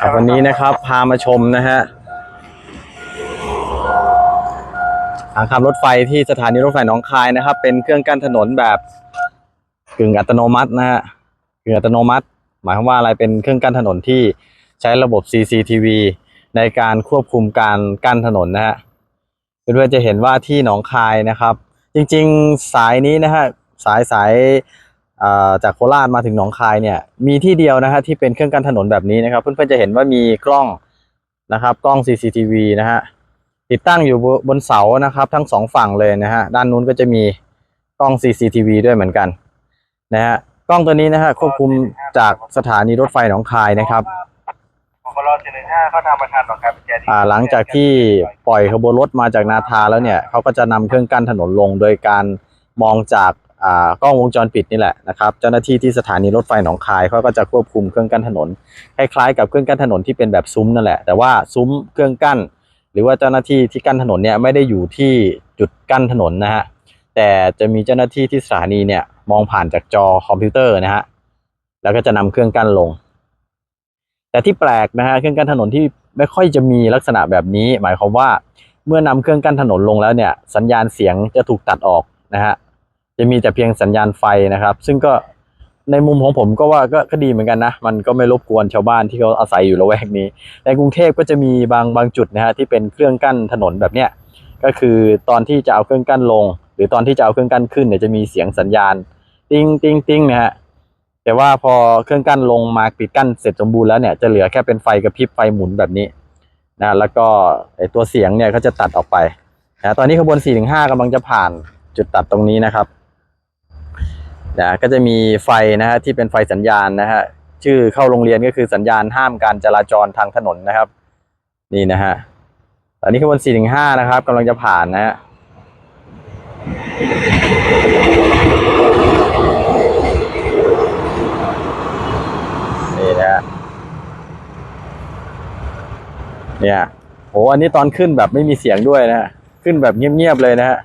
ครับวันนี้นะครับพามาชมนะฮะทางขับรถไฟที่สถานีรถไฟหนองคายนะครับ เป็นเครื่องกั้นถนนแบบกึ่งอัตโนมัตินะฮะกึ่งอัตโนมัติ หมายความว่าอะไรเป็นเครื่องกั้นถนนที่ใช้ระบบ CCTV ในการควบคุมการกั้นถนนนะฮะเพื่อนๆจะเห็นว่าที่หนองคายนะครับ จริง ๆ สายนี้นะฮะสายสายอ่า จากโคราชมาถึงหนองคายเนี่ยมีที่เดียวนะฮะที่เป็นเครื่องกั้นถนนแบบนี้นะครับ เพื่อนๆจะเห็นว่ามีกล้องนะครับ กล้อง CCTV นะฮะติดตั้งอยู่บนเสานะครับ ทั้งสองฝั่งเลยนะฮะด้านนู้นก็จะมีกล้อง CCTV ด้วยเหมือนกันนะฮะกล้องตัวนี้นะฮะควบคุมจากสถานีรถไฟหนองคายนะครับผมก็รอสี่หนึ่งห้าเขาทำมาทันหรอกครับแกดีอ่าหลังจากที่ปล่อยขบวนรถมาจากนาทาแล้วเนี่ยเขาก็จะนำเครื่องกั้นถนนลงโดยการมองจากอ่า กล้องวงจรปิดนี่แหละนะครับเจ้าหน้าที่ที่สถานีรถไฟหนองคายเขาก็จะควบคุมเครื่องกั้นถนนคล้ายๆกับเครื่องกั้นถนนที่เป็นแบบซุ้มนั่นแหละ แต่ว่าซุ้มเครื่องกั้น หรือว่าเจ้าหน้าที่ที่กั้นถนนเนี่ยไม่ได้อยู่ที่จุดกั้นถนนนะฮะแต่จะมีเจ้าหน้าที่ที่สถานีเนี่ยมองผ่านจากจอคอมพิวเตอร์นะฮะแล้วก็จะนำเครื่องกั้นลง แต่ที่แปลกนะฮะเครื่องกั้นถนนที่ไม่ค่อยจะมีลักษณะแบบนี้ หมายความว่าเมื่อนำเครื่องกั้นถนนลงแล้วเนี่ยสัญญาณเสียงจะถูกตัดออกนะฮะ จะมีแต่เพียงสัญญาณไฟนะครับ ซึ่งก็ในมุมของผมก็ว่าก็ก็ดีเหมือนกันนะ มันก็ไม่รบกวนชาวบ้านที่เขาอาศัยอยู่ละแวกนี้ ในกรุงเทพก็จะมีบางบางจุดนะฮะที่เป็นเครื่องกั้นถนนแบบเนี้ยก็คือตอนที่จะเอาเครื่องกั้นลง หรือตอนที่จะเอาเครื่องกั้นขึ้นเนี่ยจะมีเสียงสัญญาณ ติ้งติ้งติ้งนะฮะแต่ว่าพอเครื่องกั้นลงมาปิดกั้นเสร็จสมบูรณ์แล้วเนี่ยจะเหลือแค่เป็นไฟกระพริบไฟหมุนแบบนี้นะแล้วก็ไอตัวเสียงเนี่ยก็จะตัดออกไปนะตอนนี้ขบวน4-5กำลังจะผ่านจุดตัดตรงนี้นะครับ นะก็จะมีไฟนะฮะที่เป็นไฟสัญญาณนะฮะชื่อเข้าโรงเรียนก็คือสัญญาณห้ามการจราจรทางถนนนะครับ นี่นะฮะตอนนี้ขบวน4-5นะครับกำลังจะผ่านนะฮะนี่นะฮะเนี่ยโหอันนี้ตอนขึ้นแบบไม่มีเสียงด้วยนะฮะขึ้นแบบเงียบๆเลยนะฮะ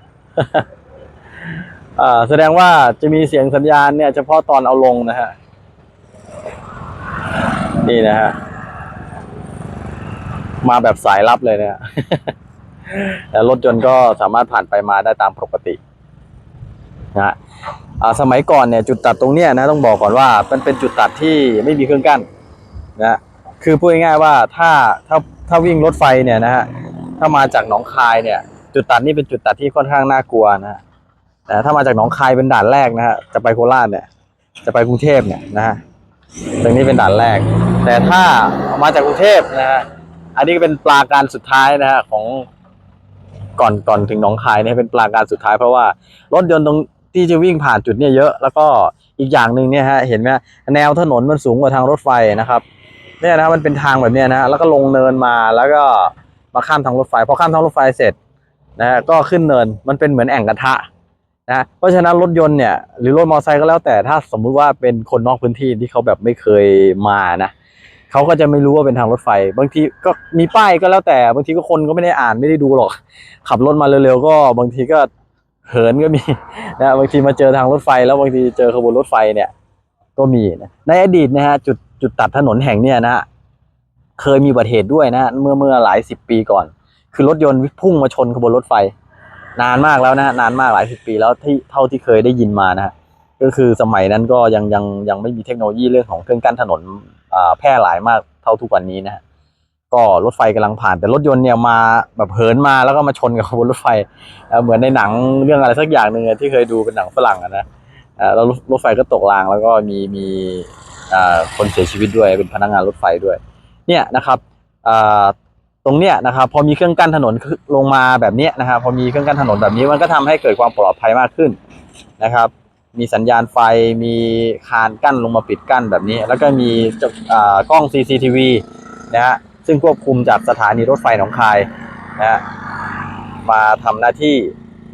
แสดงว่าจะมีเสียงสัญญาณเนี่ยเฉพาะตอนเอาลงนะฮะ นี่นะฮะ มาแบบสายลับเลยนะฮะแต่รถยนต์ก็สามารถผ่านไปมาได้ตามปกตินะฮะอ่าสมัยก่อนเนี่ยจุดตัดตรงเนี้ยนะต้องบอกก่อนว่ามันเป็นจุดตัดที่ไม่มีเครื่องกั้นนะคือพูดง่ายๆว่าถ้าถ้าถ้าวิ่งรถไฟเนี่ยนะฮะถ้ามาจากหนองคายเนี่ย จุดตัดนี่เป็นจุดตัดที่ค่อนข้างน่ากลัวนะฮะ แต่ถ้ามาจากหนองคายเป็นด่านแรกนะฮะจะไปโคราชเนี่ย จะไปกรุงเทพเนี่ยนะฮะตรงนี้เป็นด่านแรก แต่ถ้ามาจากกรุงเทพนะฮะอันนี้ก็เป็นปลาการสุดท้ายนะฮะของก่อนก่อนถึงหนองคายเนี่ยเป็นปลาการสุดท้ายเพราะว่ารถยนต์ตรงที่จะวิ่งผ่านจุดเนี้ยเยอะ แล้วก็อีกอย่างหนึ่งเนี่ยฮะเห็นไหมแนวถนนมันสูงกว่าทางรถไฟนะครับเนี่ยนะมันเป็นทางแบบเนี้ยนะฮะแล้วก็ลงเนินมาแล้วก็มาข้ามทางรถไฟพอข้ามทางรถไฟเสร็จนะฮะก็ขึ้นเนินมันเป็นเหมือนแอ่งกระทะ นะเพราะฉะนั้นรถยนต์เนี่ยหรือรถมอเตอร์ไซค์ก็แล้วแต่ถ้าสมมุติว่าเป็นคนนอกพื้นที่ที่เขาแบบไม่เคยมานะเขาก็จะไม่รู้ว่าเป็นทางรถไฟ บางทีก็มีป้ายก็แล้วแต่บางทีก็คนก็ไม่ได้อ่านไม่ได้ดูหรอก ขับรถมาเร็วๆก็บางทีก็เหินก็มีนะบางทีมาเจอทางรถไฟ แล้วบางทีเจอขบวนรถไฟเนี่ย ก็มีนะในอดีตนะฮะจุดจุดตัดถนนแห่งเนี่ยนะฮะเคยมีอุบัติเหตุด้วยนะเมื่อเมื่อหลายสิบปีก่อน คือรถยนต์พุ่งมาชนขบวนรถไฟ นานมากแล้วนะฮะนานมากหลายสิบปีแล้วที่เท่าที่เคยได้ยินมานะฮะก็คือสมัยนั้นก็ยังยังยังไม่มีเทคโนโลยีเรื่องของเครื่องกั้นถนนแพร่หลายมากเท่าทุกวันนี้นะฮะก็รถไฟกำลังผ่านแต่รถยนต์เนี่ยมาแบบเหินมาแล้วก็มาชนกับขบวนรถไฟเหมือนในหนังเรื่องอะไรสักอย่างหนึ่งที่เคยดูเป็นหนังฝรั่งนะแล้วรถไฟก็ตกรางแล้วก็มีมีคนเสียชีวิตด้วยเป็นพนักงานรถไฟด้วย เนี่ยนะครับ ตรงเนี้ยนะครับ พอมีเครื่องกั้นถนนลงมาแบบนี้นะครับ พอมีเครื่องกั้นถนนแบบนี้มันก็ทำให้เกิดความปลอดภัยมากขึ้นนะครับ มีสัญญาณไฟมีคานกั้นลงมาปิดกั้นแบบนี้ แล้วก็มีจะอ่ากล้อง CCTV นะฮะซึ่งควบคุมจากสถานีรถไฟหนองคายนะฮะมาทำหน้าที่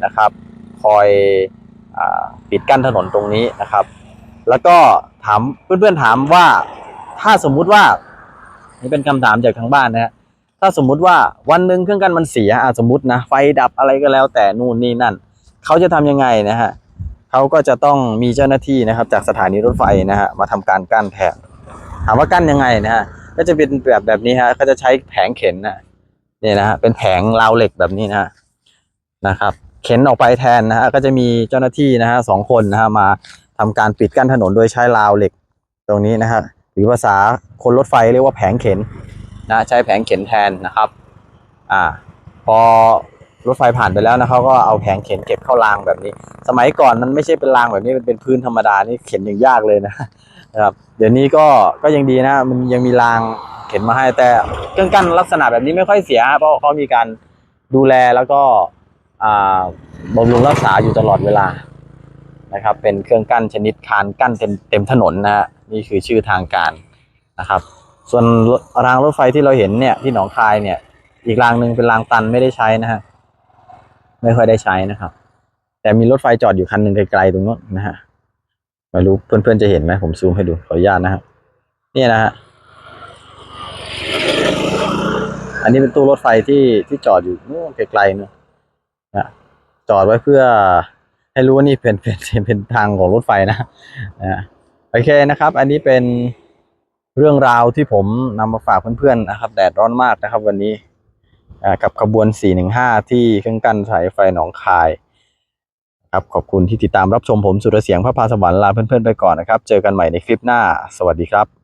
นะครับ คอยอาปิดกั้นถนนตรงนี้นะครับ แล้วก็ถามเพื่อนๆถามว่าถ้าสมมุติว่านี่เป็นคำถามจากทางบ้านนะฮะ ถ้าสมมุติว่าวันหนึ่งเครื่องกันมันเสียอะสมมตินะไฟดับอะไรก็แล้วแต่นู่นนี่นั่นเขาจะทำยังไงนะฮะเขาก็จะต้องมีเจ้าหน้าที่นะครับ จากสถานีรถไฟนะฮะมาทำการกั้นแทนถามว่ากั้นยังไงนะฮะก็จะเป็นแบบแบบนี้ฮะก็จะใช้แผงเข็นนะนี่นะฮะเป็นแผงราวเหล็กแบบนี้นะนะครับ เข็นออกไปแทนนะฮะก็จะมีเจ้าหน้าที่นะฮะสองคนนะฮะมาทำการปิดกั้นถนนโดยใช้ราวเหล็ก ตรงนี้นะฮะหรือภาษาคนรถไฟเรียกว่าแผงเข็น นะใช้แผงเข็นแทนนะครับอ่าพอรถไฟผ่านไปแล้วนะเขาก็เอาแผงเข็นเก็บเข้ารางแบบนี้ สมัยก่อนมันไม่ใช่เป็นรางแบบนี้มันเป็นพื้นธรรมดานี่เข็นอย่างยากเลยนะครับเดี๋ยวนี้ก็ก็ยังดีนะมันยังมีรางเข็นมาให้แต่เครื่องกั้นลักษณะแบบนี้ไม่ค่อยเสีย เพราะเขามีการดูแลแล้วก็บำรุงรักษาอยู่ตลอดเวลานะครับ เป็นเครื่องกั้นชนิดคานกั้นเต็มเต็มถนนนะฮะนี่คือชื่อทางการนะครับ ส่วนรางรถไฟที่เราเห็นเนี่ยที่หนองคายเนี่ย อีกรางหนึ่งเป็นรางตันไม่ได้ใช้นะฮะไม่ค่อยได้ใช้นะครับ แต่มีรถไฟจอดอยู่คันหนึ่งไกลๆตรงนู้นนะฮะไม่รู้เพื่อนๆจะเห็นไหมผมซูมให้ดูขออนุญาตนะครับนี่นะฮะอันนี้เป็นตู้รถไฟที่ที่จอดอยู่นู่นไกลๆนู่นนะจอดไว้เพื่อให้รู้ว่านี่เป็นเป็นเป็นทางของรถไฟนะนะฮะโอเคนะครับ อันนี้เป็น เรื่องราวที่ผมนำมาฝากเพื่อนๆนะครับ แดดร้อนมากนะครับ วันนี้กับขบวน 415 ที่เครื่องกั้นสายไฟหนองคายครับขอบคุณที่ติดตามรับชมผมสุรเสียงพระพาสวรรค์ลาเพื่อนๆไปก่อนนะครับ เจอกันใหม่ในคลิปหน้า สวัสดีครับ